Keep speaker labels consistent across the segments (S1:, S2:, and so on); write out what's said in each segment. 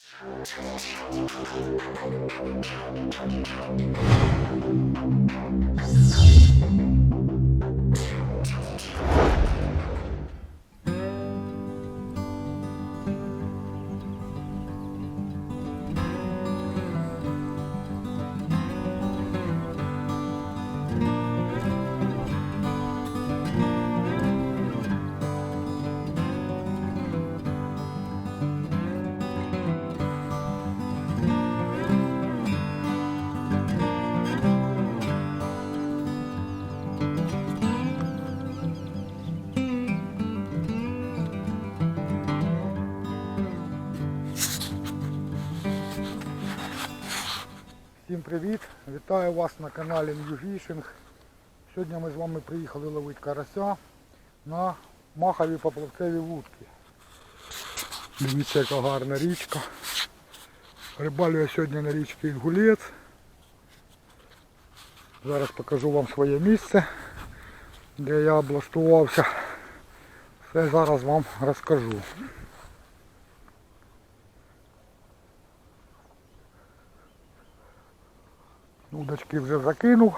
S1: Thank you. Привіт! Вітаю вас на каналі New Fishing. Сьогодні ми з вами приїхали ловити карася на махові поплавцеві вудки. Дивіться, яка гарна річка. Рибалю я сьогодні на річці Інгулець. Зараз покажу вам своє місце, де я облаштувався. Все зараз вам розкажу. Удочки вже закинув.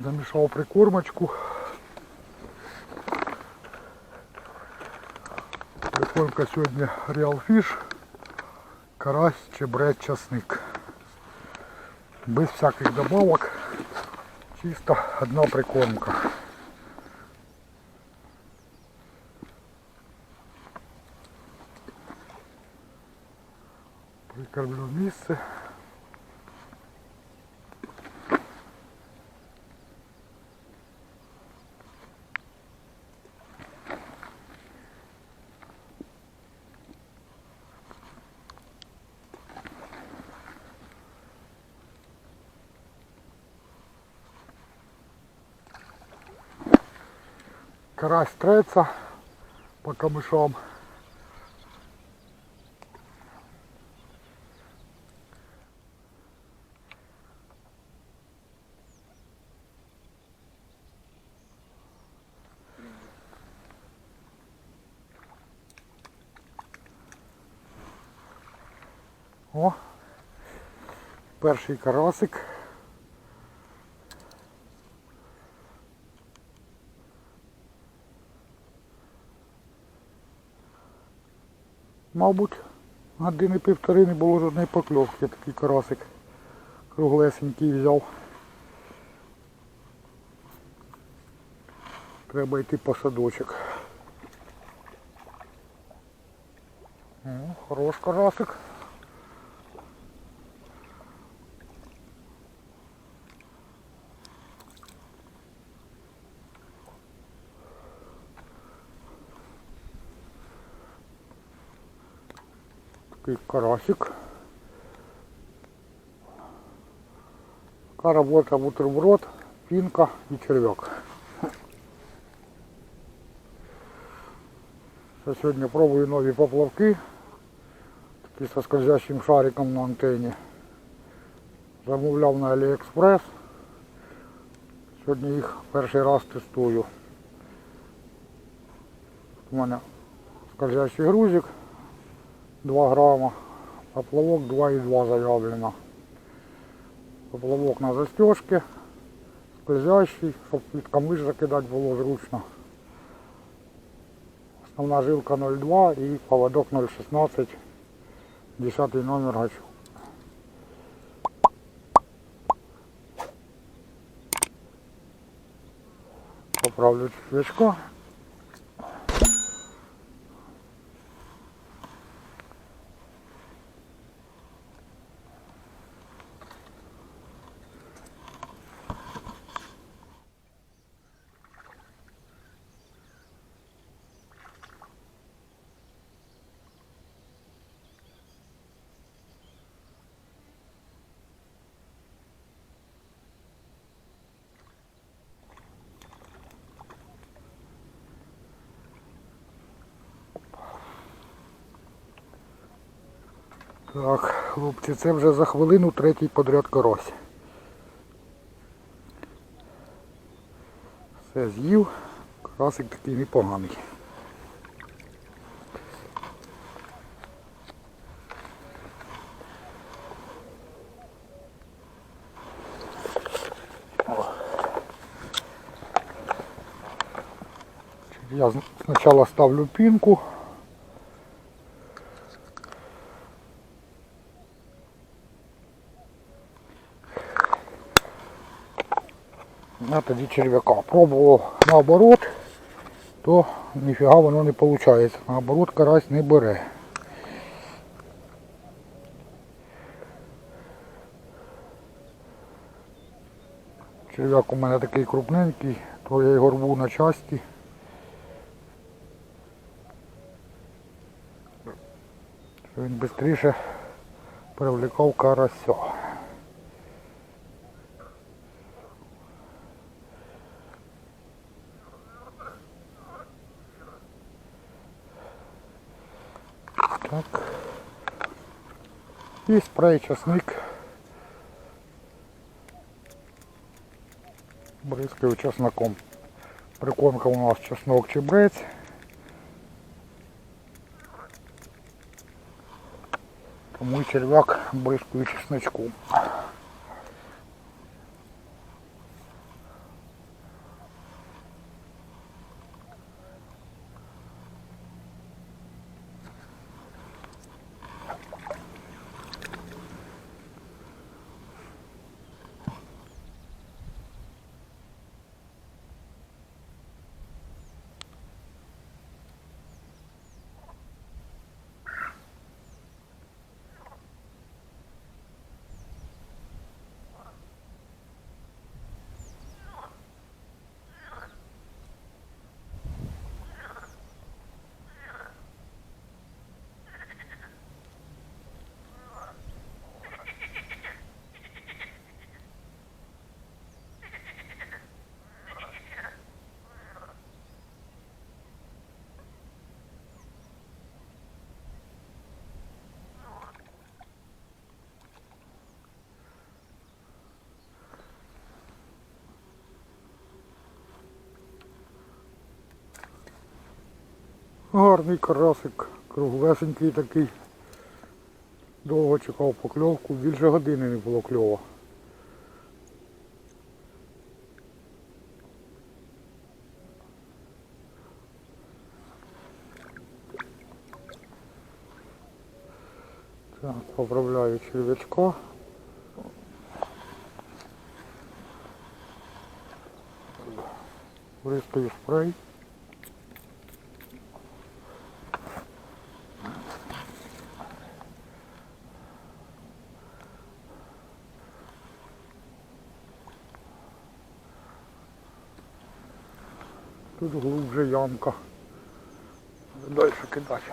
S1: Замішав прикормочку. Прикормка сьогодні Real Fish. Карась, чебрець, часник. Без всяких добавок. Чисто одна прикормка. Прикормлю місце. Карась треться по камышам. О, перший карасик. Мабуть, години півтори не було жодної покльовки, такий карасик круглесенький взяв. Треба йти по садочок. Ну, хорош карасик. Такий карасик. Така робота бутерброд, пінка і черв'як. Я сьогодні пробую нові поплавки. Такі со скользящим шариком на антенні. Замовляв на Аліекспрес. Сьогодні їх перший раз тестую. У мене скользящий грузик 2 грама, поплавок 2,2 заявлено. Поплавок на застежке, скользящий, щоб під камиш закидати було зручно. Основна жилка 0,2 і поводок 0,16, 10 номер гачу. Поправлю червячка. Так, хлопці, це вже за хвилину третій подряд корось. Все з'їв, красик такий непоганий. Я спочатку ставлю пінку. А тоді черв'яка. Пробував наоборот, то ніфіга воно не виходить. Наоборот карась не бере. Черв'як у мене такий крупненький, то я його рву на часті. Він швидше привлекав карася. Так. І спрей часник. Бризкаю чесноком. Прикормка у нас чеснок чебрець. Тому черв'як бризкаю чесночком. Гарний карасик, круглесенький такий. Довго чекав покльовку, більше години не було кльова. Так, поправляю черв'ячка. Врискаю спрей. Тут глубже ямка. Далі кидати.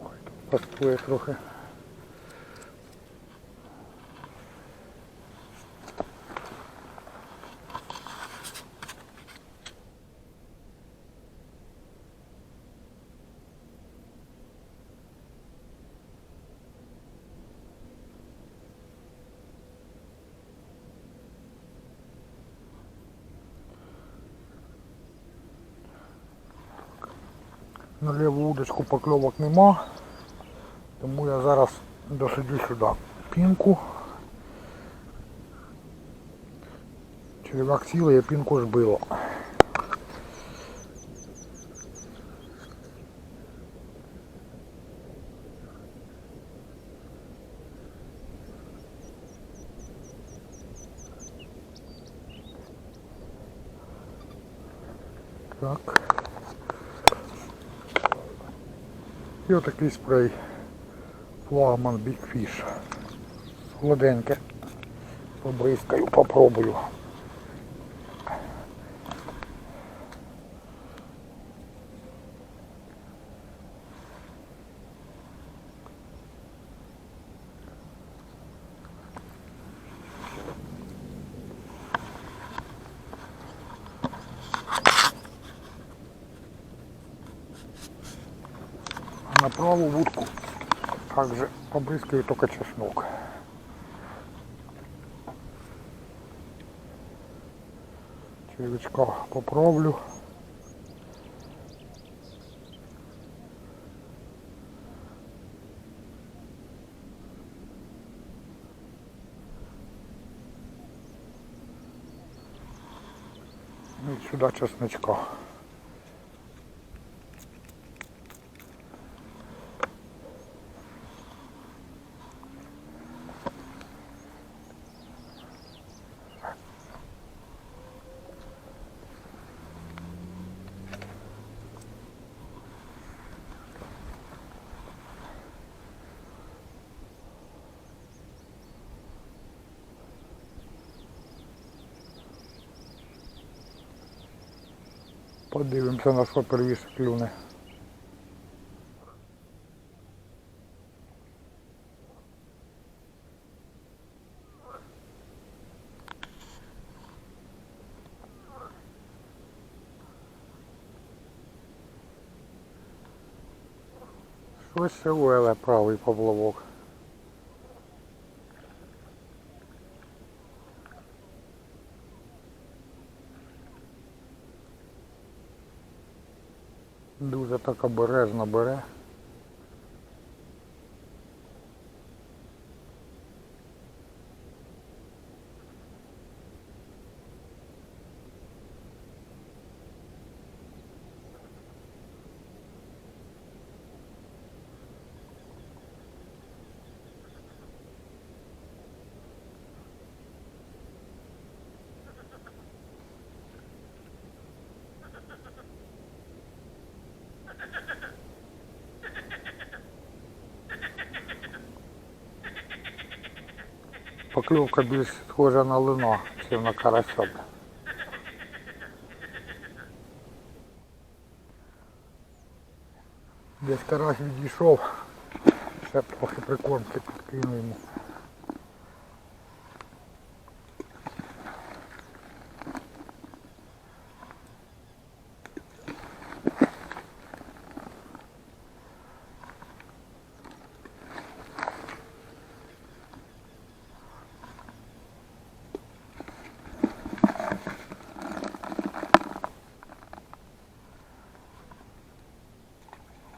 S1: Ой, тут пастує трохи. На ліву удочку покльовок нема, тому я зараз досиджу сюди пінку. Черв'як цілий, я пінку збила. Так. І отакий спрей. Флагман Big Fish. Солоденьке. Побризкаю, попробую. праву вудку также обрызгиваю только чеснок. Червячка поправлю. Ну, сюда чесночка. Подивимося на що первіше клюне. Щось ще веле правий поплавок. Дуже так обережно бере. Покльовка більш схожа на лино, ніж на карася. Десь карась відійшов, ще трохи прикормки підкину йому.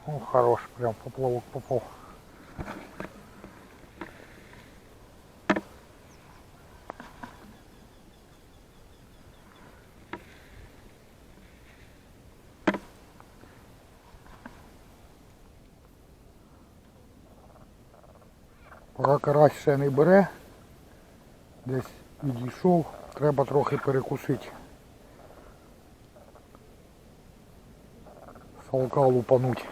S1: О, хорош, прям поплавок попал. Поки карась ще не бере, десь відійшов, треба трохи перекусити. Салка лупануть.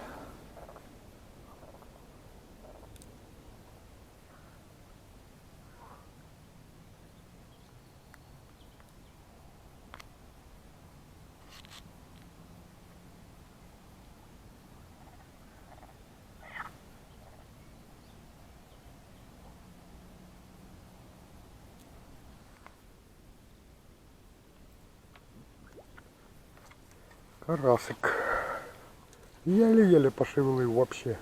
S1: Карасик. Еле-еле пошевелил вообще.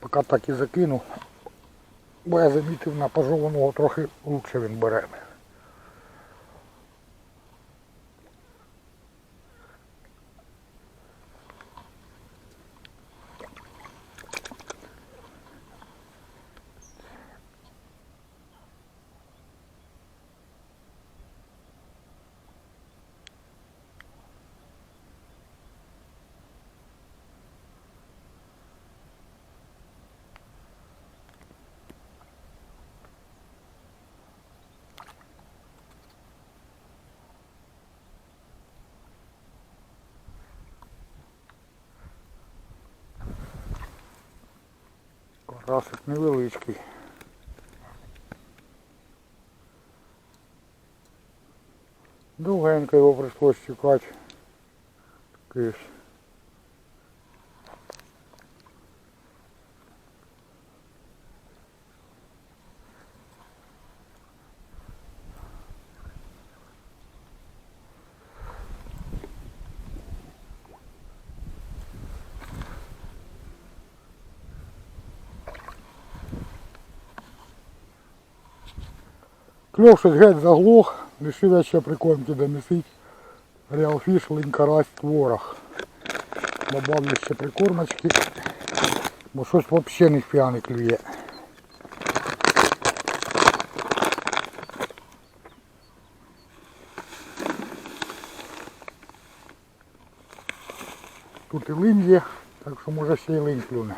S1: Поки так і закину, бо я замітив на пожованого трохи лучше він бере. Карасик невеличкий. Довгенько його прийшлось чекати. Такий Кльов геть заглох, лишив я ще прикормки донесить. Реалфіш, линь, карась, творог. Добавлю ще прикормочки, бо щось взагалі не п'яний клює. Тут і линь є, так що може ще й линь клюне.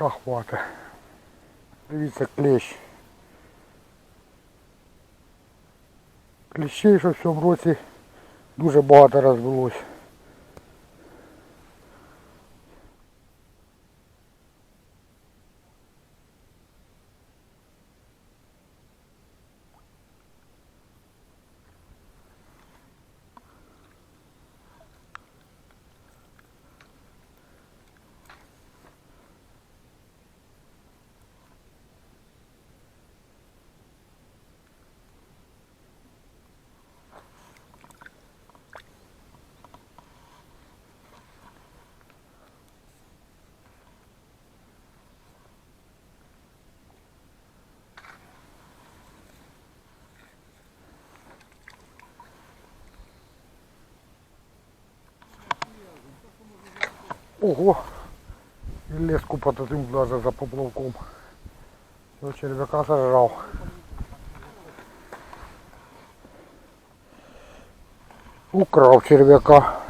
S1: Пока хвата. Дивіться клещ. Кліщей, що в цьому році дуже багато розвелось. Ого! І леску потатим даже за поплавком. До червяка сожрав. Украв червяка.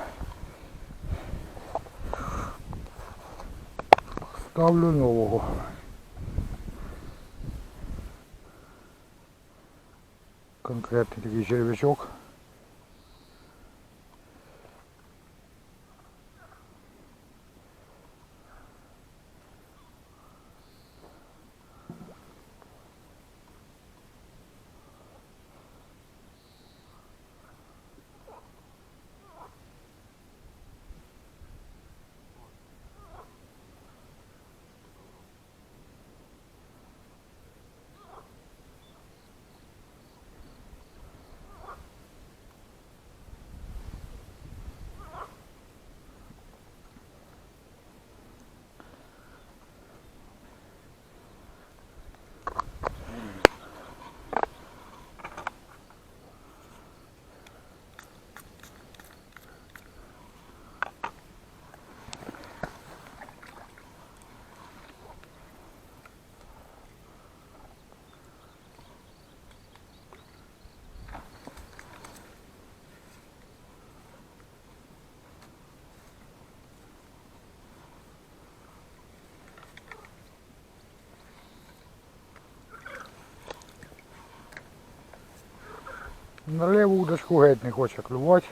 S1: Ставлю нового. Конкретний такий червячок. На леву удочку геть не хоче клювати.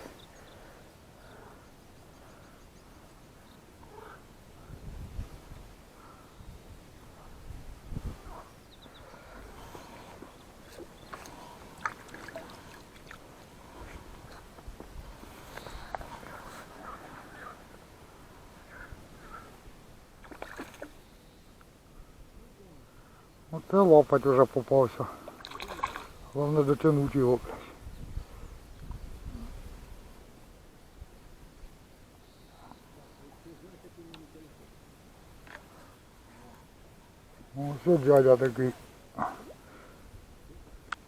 S1: Оце лопать уже попався. Головне дотягнути його. Ось дядя такий.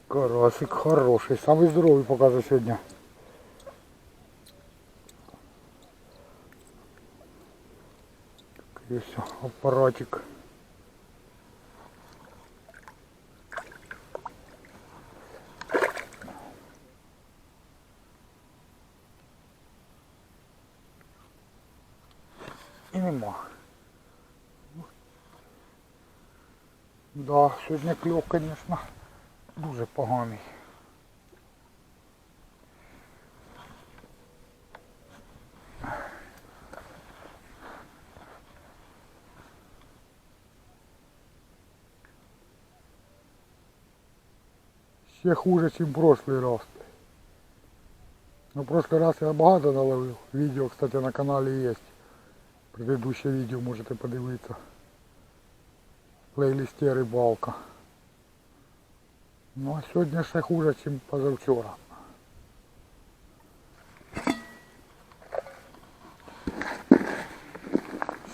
S1: Карасик хороший, самий здоровий показує сьогодні. Такий ось апаратик. І нема. Да, сьогодні кльов, звісно, дуже поганий. Ще хуже, ніж прошлый раз. Ну, прошлый раз я багато наловив. Відео, кстати, на каналі є. Предыдущее відео можете подивитися. В плейлисті рибалка. Ну а сьогодні ще хуже, ніж позавчора.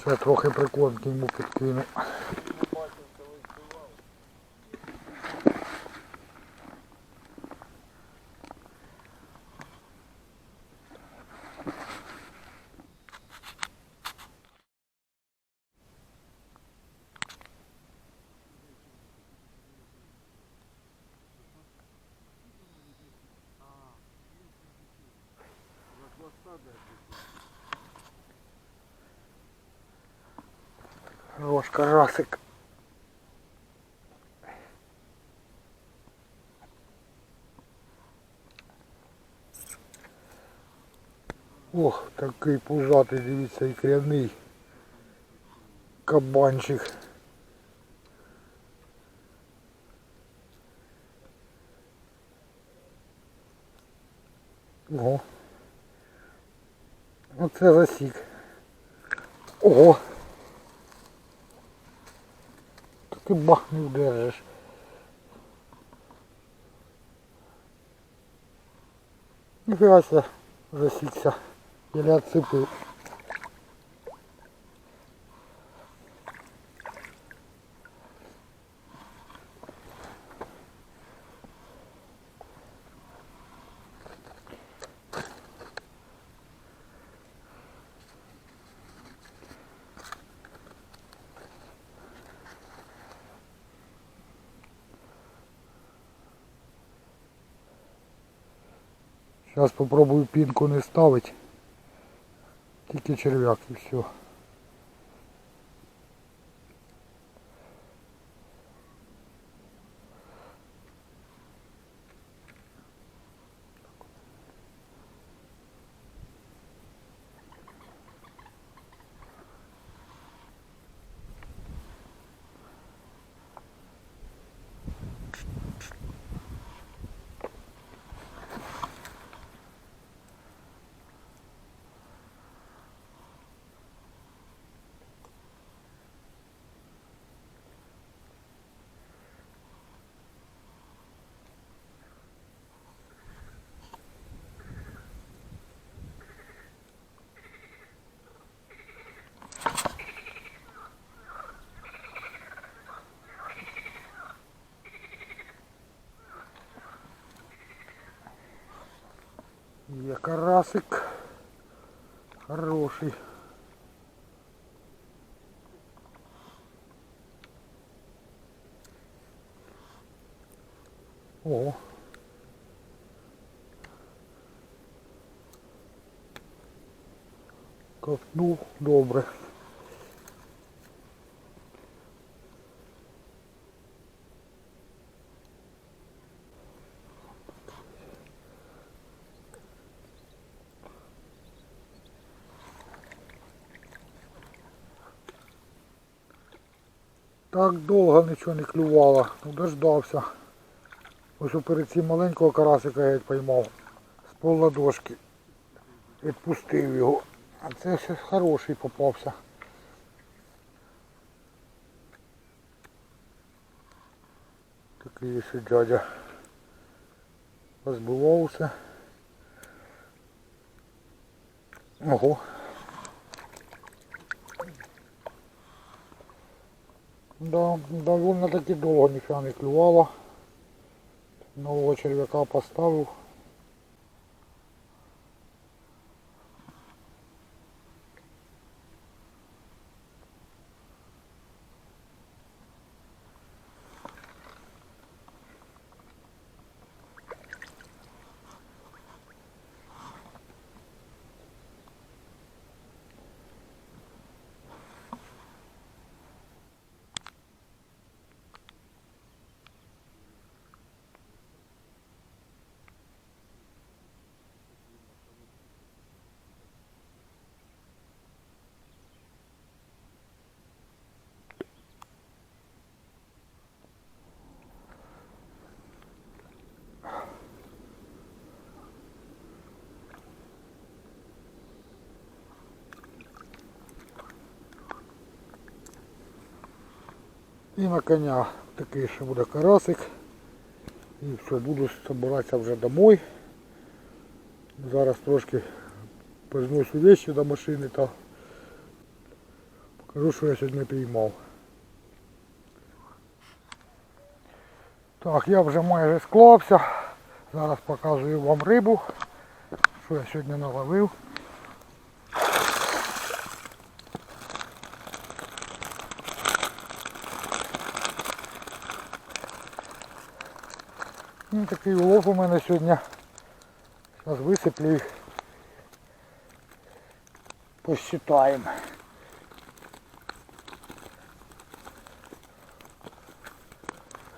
S1: Ще трохи прикормки йому підкину. Хорош карасик. Ох, такий пужатий, дивіться, і кряний кабанчик. Ого. Оце засік. Ого. Ти бах не вдержиш. Ніфіга себе засікся. Или отсипив. Зараз попробую пінку не ставити. Тільки черв'як і все. Карасик. Хороший. О. Ковтнув добре. Так довго нічого не клювало, дождався. Ось перед цим маленького карасика я поймав з пол ладошки. Відпустив його. А це ще хороший попався. Такий ще дядя розбивався. Ого. Да, довольно таки довго ничего не клювало. Нового черв'яка поставив. І на коня такий ще буде карасик. І все, буду збиратися вже домой. Зараз трошки позносу вещи до машини та покажу, що я сьогодні піймав. Так, я вже майже склався. Зараз показую вам рибу, що я сьогодні наловив. Ну, такий улов у мене сьогодні. Зараз висиплю їх. Посчитаємо.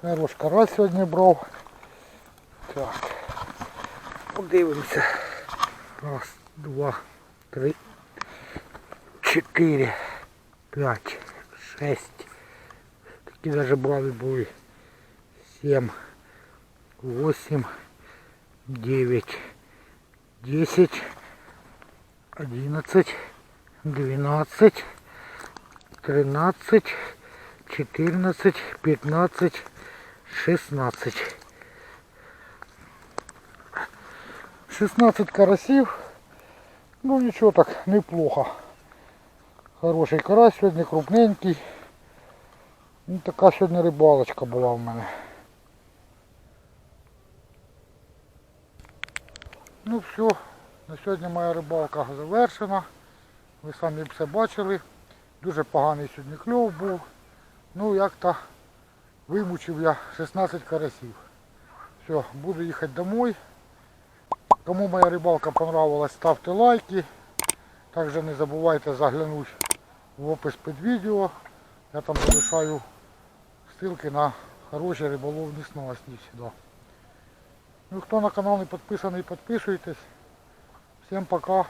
S1: Хорош карась сьогодні брав. Так. Подивимося. Раз, два, три, чотири, п'ять, шесть. Такі даже брали були. Сім, восемь, девять, десять, одиннадцать, двенадцать, тринадцать, четырнадцать, пятнадцать, шестнадцать. 16 карасів. Ну нічого так, неплохо. Хороший карась сьогодні, крупненький. Ну, така сьогодні рибалочка була в мене. Ну все, на сьогодні моя рибалка завершена. Ви самі все бачили. Дуже поганий сьогодні кльов був. Ну як-то вимучив я 16 карасів. Все, буду їхати домой. Кому моя рибалка понравилась, ставте лайки. Також не забувайте заглянути в опис під відео. Я там залишаю ссылки на хороші риболовні снасті сюди. Ну хто на канал не підписаний, підписуйтесь. Всім пока.